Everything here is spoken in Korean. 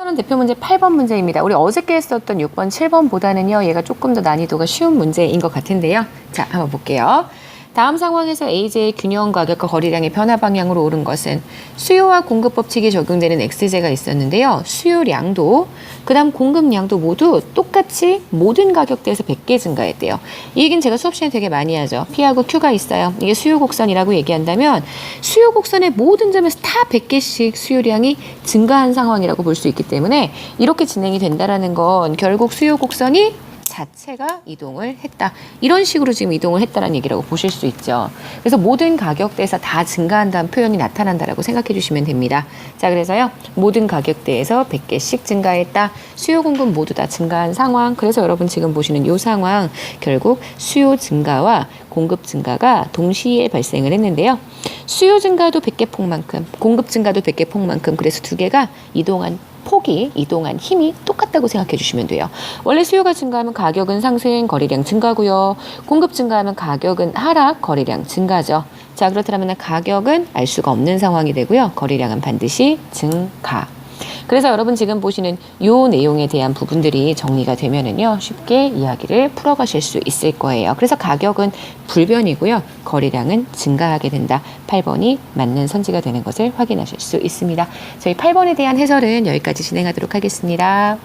저는 대표 문제 8번 문제입니다. 우리 어저께 했었던 6번, 7번보다는요, 얘가 조금 더 난이도가 쉬운 문제인 것 같은데요. 자, 한번 볼게요. 다음 상황에서 AJ의 균형 가격과 거래량의 변화 방향으로 오른 것은 수요와 공급 법칙이 적용되는 X제가 있었는데요. 수요량도 그다음 공급량도 모두 똑같이 모든 가격대에서 100개 증가했대요. 이 얘기는 제가 수업 시간에 되게 많이 하죠. P하고 Q가 있어요. 이게 수요 곡선이라고 얘기한다면 수요 곡선의 모든 점에서 다 100개씩 수요량이 증가한 상황이라고 볼 수 있기 때문에 이렇게 진행이 된다라는 건 결국 수요 곡선이 자체가 이동을 했다. 이런 식으로 지금 이동을 했다는 얘기라고 보실 수 있죠. 그래서 모든 가격대에서 다 증가한다는 표현이 나타난다라고 생각해 주시면 됩니다. 자, 그래서요. 모든 가격대에서 100개씩 증가했다. 수요 공급 모두 다 증가한 상황. 그래서 여러분 지금 보시는 이 상황 결국 수요 증가와 공급 증가가 동시에 발생을 했는데요. 수요 증가도 100개 폭만큼, 공급 증가도 100개 폭만큼 그래서 두 개가 이동한 폭이 이동한 힘이 똑같다고 생각해 주시면 돼요. 원래 수요가 증가하면 가격은 상승, 거래량 증가고요. 공급 증가하면 가격은 하락, 거래량 증가죠. 자, 그렇다면 가격은 알 수가 없는 상황이 되고요. 거래량은 반드시 증가. 그래서 여러분 지금 보시는 요 내용에 대한 부분들이 정리가 되면은요 쉽게 이야기를 풀어가실 수 있을 거예요. 그래서 가격은 불변이고요. 거래량은 증가하게 된다. 8번이 맞는 선지가 되는 것을 확인하실 수 있습니다. 저희 8번에 대한 해설은 여기까지 진행하도록 하겠습니다.